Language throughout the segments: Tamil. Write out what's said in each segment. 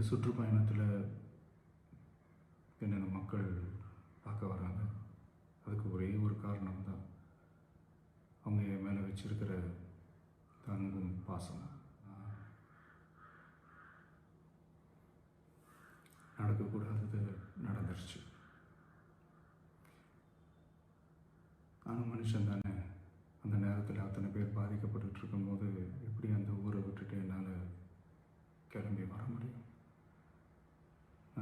இந்த சுற்றுப்பயணத்தில் என்னென்ன மக்கள் பார்க்க வராங்க? அதுக்கு ஒரே ஒரு காரணம் தான் அவங்க என் மேலே வச்சிருக்கிற தங்கும் பாசம். நடக்கக்கூடாதது நடந்துருச்சு. நானும் மனுஷன் தானே. அந்த நேரத்தில் அத்தனை பேர் பாதிக்கப்பட்டுட்டு இருக்கும்போது எப்படி அந்த ஊரை விட்டுட்டு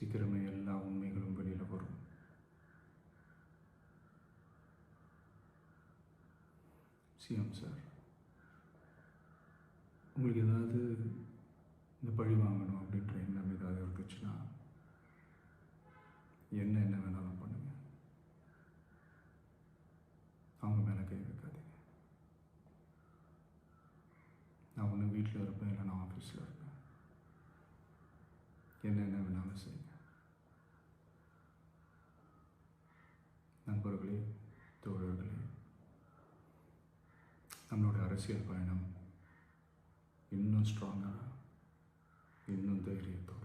சீக்கிரமே எல்லா உண்மைகளும் வெளியில் வரும். சிஎம் சார் உங்களுக்கு ஏதாவது இந்த பழி வாங்கணும் அப்படின்ற எண்ணம் ஏதாவது இருந்துச்சுன்னா என்ன என்ன வேணாலும் பண்ணுங்க. அவங்க மேலே கை வைக்காதீங்க. நான் ஒன்று வீட்டில் இருப்பேன் இல்லை நான் ஆஃபீஸில் இருப்பேன். என்ன என்ன வேணாலும் செய்யுங்க. நண்பர்களே தோழர்களே நம்மளோட அரசியல் பயணம் இன்னும் ஸ்ட்ராங்காக இன்னும் தைரியத்தோட